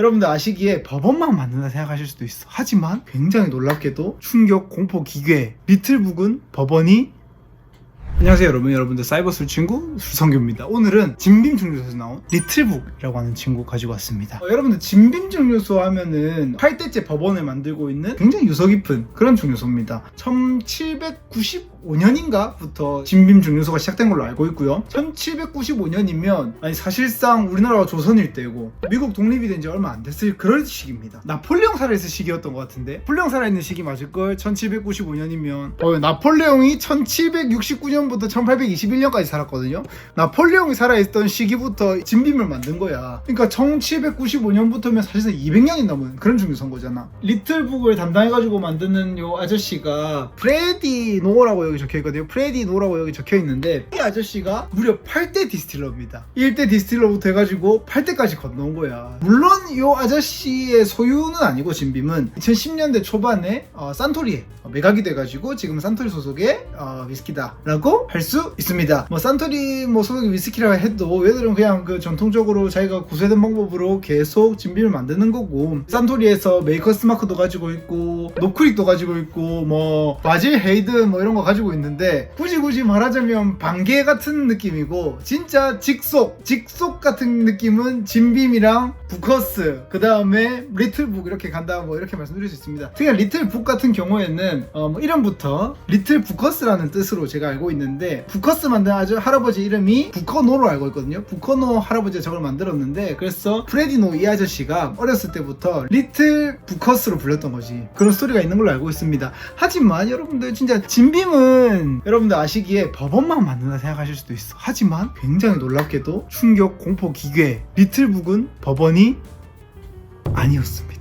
여러분들 아시기에 법원만 만든다 생각하실 수도 있어. 하지만 굉장히 놀랍게도 충격, 공포, 기괴, 리틀북은 법원이 안녕하세요 여러분. 여러분들 사이버 술 친구 술성규입니다. 오늘은 진빔증류소에서 나온 리틀북이라고 하는 친구 가지고 왔습니다. 어, 여러분들 진빔증류소 하면은 8대째 법원을 만들고 있는 굉장히 유서 깊은 그런 증류소입니다. 1795년인가부터 진빔증류소가 시작된 걸로 알고 있고요. 1795년이면 아니 사실상 우리나라가 조선일 때고 미국 독립이 된 지 얼마 안 됐을 그럴 시기입니다. 나폴레옹 살아있을 시기였던 것 같은데 나폴레옹 살아있는 시기 맞을걸? 1795년이면 어, 나폴레옹이 1769년 부터 1821년까지 살았거든요. 나폴레옹이 살아있던 시기부터 진빔을 만든 거야. 그러니까 1795년부터면 사실상 200년이 넘은 그런 중요선 거잖아. 리틀북을 담당해가지고 만드는 요 아저씨가 프레디 노라고 여기 적혀 있거든요. 프레디 노라고 여기 적혀 있는데 이 아저씨가 무려 8대 디스틸러입니다. 1대 디스틸러부터 해가지고 8대까지 건너온 거야. 물론 요 아저씨의 소유는 아니고 진빔은 2010년대 초반에 어, 산토리에 매각이 돼가지고 지금 산토리 소속의 어, 위스키다라고 할 수 있습니다. 뭐 산토리 뭐 소속의 위스키라 해도 얘들은 그냥 그 전통적으로 자기가 구세된 방법으로 계속 진빔을 만드는 거고 산토리에서 메이커스 마크도 가지고 있고 노크릭도 가지고 있고 뭐 바질 헤이든 뭐 이런 거 가지고 있는데 굳이 굳이 말하자면 반개 같은 느낌이고 진짜 직속 직속 같은 느낌은 진빔이랑 부커스 그 다음에 리틀북 이렇게 간다 뭐 이렇게 말씀드릴 수 있습니다. 특히 리틀북 같은 경우에는 어, 뭐 이름부터 리틀 부커스라는 뜻으로 제가 알고 있는 데 부커스 만든 아주 할아버지 이름이 부커노로 알고 있거든요. 부커노 할아버지가 저걸 만들었는데 그래서 프레디노 이 아저씨가 어렸을 때부터 리틀 부커스로 불렸던 거지. 그런 스토리가 있는 걸로 알고 있습니다. 하지만 여러분들 진짜 진빔은 여러분들 아시기에 법원만 만든다 생각하실 수도 있어. 하지만 굉장히 놀랍게도 충격, 공포, 기괴 리틀북은 법원이 아니었습니다.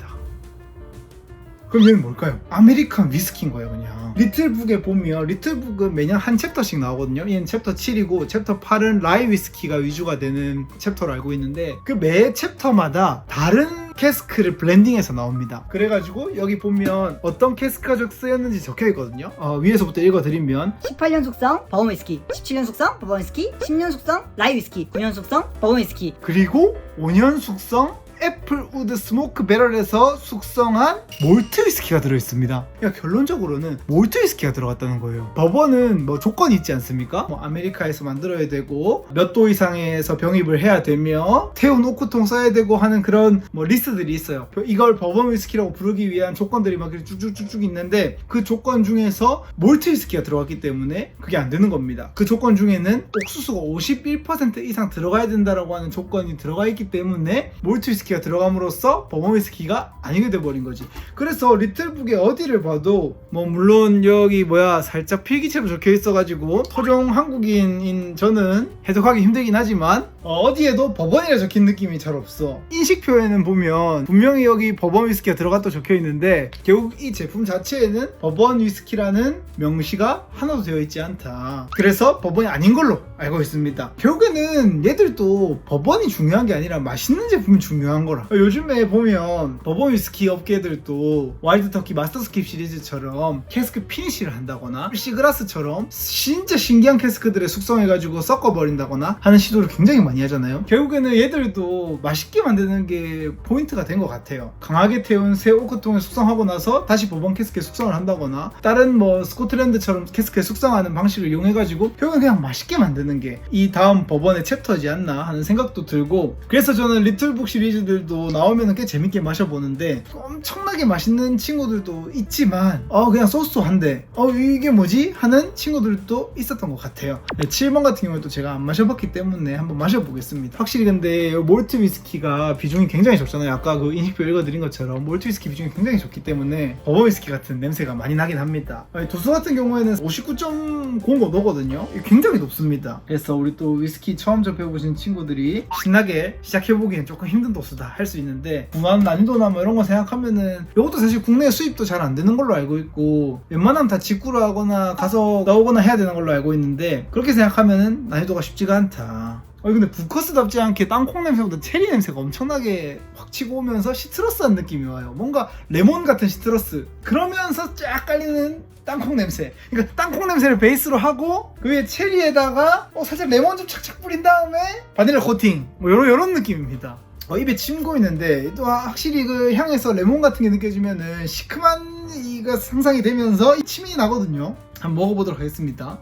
그럼 얘는 뭘까요? 아메리칸 위스키인 거예요 그냥. 리틀북에 보면 리틀북은 매년 한 챕터씩 나오거든요. 얘는 챕터 7이고 챕터 8은 라이 위스키가 위주가 되는 챕터로 알고 있는데 그 매 챕터마다 다른 캐스크를 블렌딩해서 나옵니다. 그래가지고 여기 보면 어떤 캐스크가 쓰였는지 적혀 있거든요. 어, 위에서부터 읽어드리면. 18년 숙성 버번 위스키. 17년 숙성 버번 위스키. 10년 숙성 라이 위스키. 9년 숙성 버번 위스키. 그리고 5년 숙성 애플우드 스모크 배럴에서 숙성한 몰트 위스키가 들어있습니다. 그러니까 결론적으로는 몰트 위스키가 들어갔다는 거예요. 버번은 뭐 조건이 있지 않습니까? 뭐 아메리카에서 만들어야 되고 몇 도 이상에서 병입을 해야 되며 태운 오크통 써야 되고 하는 그런 뭐 리스트들이 있어요. 이걸 버번 위스키라고 부르기 위한 조건들이 막 쭉쭉쭉쭉 있는데 그 조건 중에서 몰트 위스키가 들어갔기 때문에 그게 안 되는 겁니다. 그 조건 중에는 옥수수가 51% 이상 들어가야 된다라고 하는 조건이 들어가 있기 때문에 몰트 위스키 가 들어감으로써 버번 위스키가 아니게 돼버린 거지. 그래서 리틀북의 어디를 봐도 뭐 물론 여기 뭐야 살짝 필기체로 적혀 있어가지고 토종 한국인인 저는 해석하기 힘들긴 하지만 어, 디에도 법원이라 적힌 느낌이 잘 없어. 인식표에는 보면 분명히 여기 법원 위스키가 들어갔다 적혀 있는데 결국 이 제품 자체에는 법원 위스키라는 명시가 하나도 되어 있지 않다. 그래서 법원이 아닌 걸로 알고 있습니다. 결국에는 얘들도 법원이 중요한 게 아니라 맛있는 제품이 중요한 거라. 요즘에 보면 법원 위스키 업계들도 와일드 터키 마스터 스킵 시리즈처럼 캐스크 피니시를 한다거나 시그라스처럼 진짜 신기한 캐스크들을 숙성해가지고 섞어버린다거나 하는 시도를 굉장히 많이 하잖아요. 결국에는 얘들도 맛있게 만드는 게 포인트가 된 것 같아요. 강하게 태운 새 오크통에 숙성하고 나서 다시 법원 캐스크에 숙성을 한다거나 다른 뭐 스코틀랜드처럼 캐스크에 숙성하는 방식을 이용해가지고 결국엔 그냥 맛있게 만드는 게 이 다음 법원의 챕터지 않나 하는 생각도 들고 그래서 저는 리틀북 시리즈 들도 나오면 꽤 재밌게 마셔보는데 엄청나게 맛있는 친구들도 있지만 어 그냥 소소한데 어 이게 뭐지 하는 친구들도 있었던 것 같아요. 네, 7번 같은 경우에도 제가 안 마셔봤기 때문에 한번 마셔보겠습니다. 확실히 근데 몰트 위스키가 비중이 굉장히 적잖아요. 아까 그 인식표 읽어드린 것처럼 몰트 위스키 비중이 굉장히 적기 때문에 버번 위스키 같은 냄새가 많이 나긴 합니다. 도수 같은 경우에는 59.05도거든요. 굉장히 높습니다. 그래서 우리 또 위스키 처음 접해보신 친구들이 신나게 시작해보기엔 조금 힘든 도수 다 할 수 있는데 무난 난이도나 뭐 이런 거 생각하면은 이것도 사실 국내 수입도 잘 안 되는 걸로 알고 있고 웬만하면 다 직구로 하거나 가서 나오거나 해야 되는 걸로 알고 있는데 그렇게 생각하면은 난이도가 쉽지가 않다. 아니 근데 부커스답지 않게 땅콩 냄새보다 체리 냄새가 엄청나게 확 치고 오면서 시트러스한 느낌이 와요. 뭔가 레몬 같은 시트러스. 그러면서 쫙 깔리는 땅콩 냄새. 그러니까 땅콩 냄새를 베이스로 하고 그 위에 체리에다가 어, 살짝 레몬 좀 착착 뿌린 다음에 바닐라 코팅. 뭐 요런 요런 느낌입니다. 어, 입에 침 고이는데 또 확실히 그 향에서 레몬 같은 게 느껴지면은 시큼한 이가 상상이 되면서 이 침이 나거든요. 한번 먹어보도록 하겠습니다.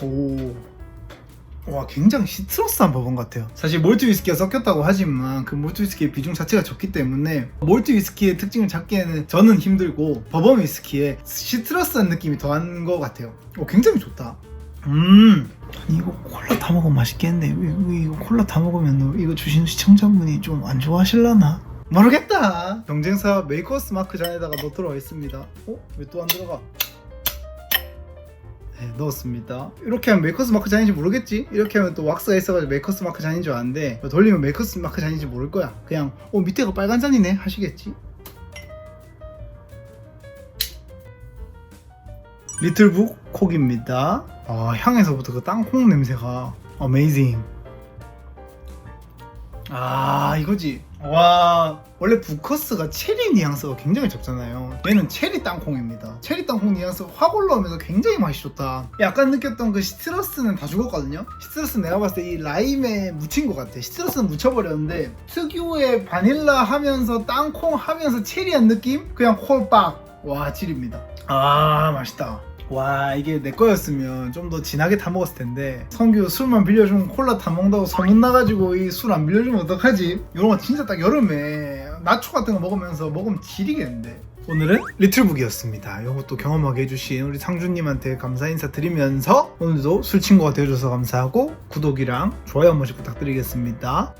오. 와 굉장히 시트러스한 버번 같아요 사실 몰트 위스키가 섞였다고 하지만 그 몰트 위스키의 비중 자체가 적기 때문에 몰트 위스키의 특징을 잡기에는 저는 힘들고 버번 위스키의 시트러스한 느낌이 더한 것 같아요 오 굉장히 좋다 음 아니 이거 콜라 다 먹으면 맛있겠네 왜, 왜 이거 콜라 다 먹으면 이거 주신 시청자분이 좀 안 좋아하실라나 모르겠다 경쟁사 메이커스 마크 잔에다가 넣도록 하겠습니다 어? 왜 또 안 들어가 네, 넣었습니다. 이렇게 하면 메이커스 마크 잔인지 모르겠지? 이렇게 하면 또 왁스가 있어가지고 메이커스 마크 잔인 줄 아는데 돌리면 메이커스 마크 잔인지 모를 거야. 그냥 어 밑에가 빨간 잔이네 하시겠지? 리틀북 콕입니다. 아 향에서부터 그 땅콩 냄새가 어메이징. 아 이거지. 와 원래 부커스가 체리 뉘앙스가 굉장히 적잖아요. 얘는 체리 땅콩입니다. 체리 땅콩 뉘앙스가 확 올라오면서 굉장히 맛이 좋다. 약간 느꼈던 그 시트러스는 다 죽었거든요. 시트러스 는 내가 봤을 때 이 라임에 묻힌 것 같아. 시트러스는 묻혀버렸는데 특유의 바닐라 하면서 땅콩 하면서 체리한 느낌? 그냥 콜빡. 와 찔입니다. 아 맛있다. 와 이게 내 거였으면 좀 더 진하게 타 먹었을 텐데 성규 술만 빌려주면 콜라 다 먹는다고 소문 나가지고 이 술 안 빌려주면 어떡하지? 이런 거 진짜 딱 여름에 나초 같은 거 먹으면서 먹으면 지리겠는데 오늘은 리틀북이었습니다. 이것도 경험하게 해주신 우리 상주님한테 감사 인사 드리면서 오늘도 술 친구가 되어줘서 감사하고 구독이랑 좋아요 한 번씩 부탁드리겠습니다.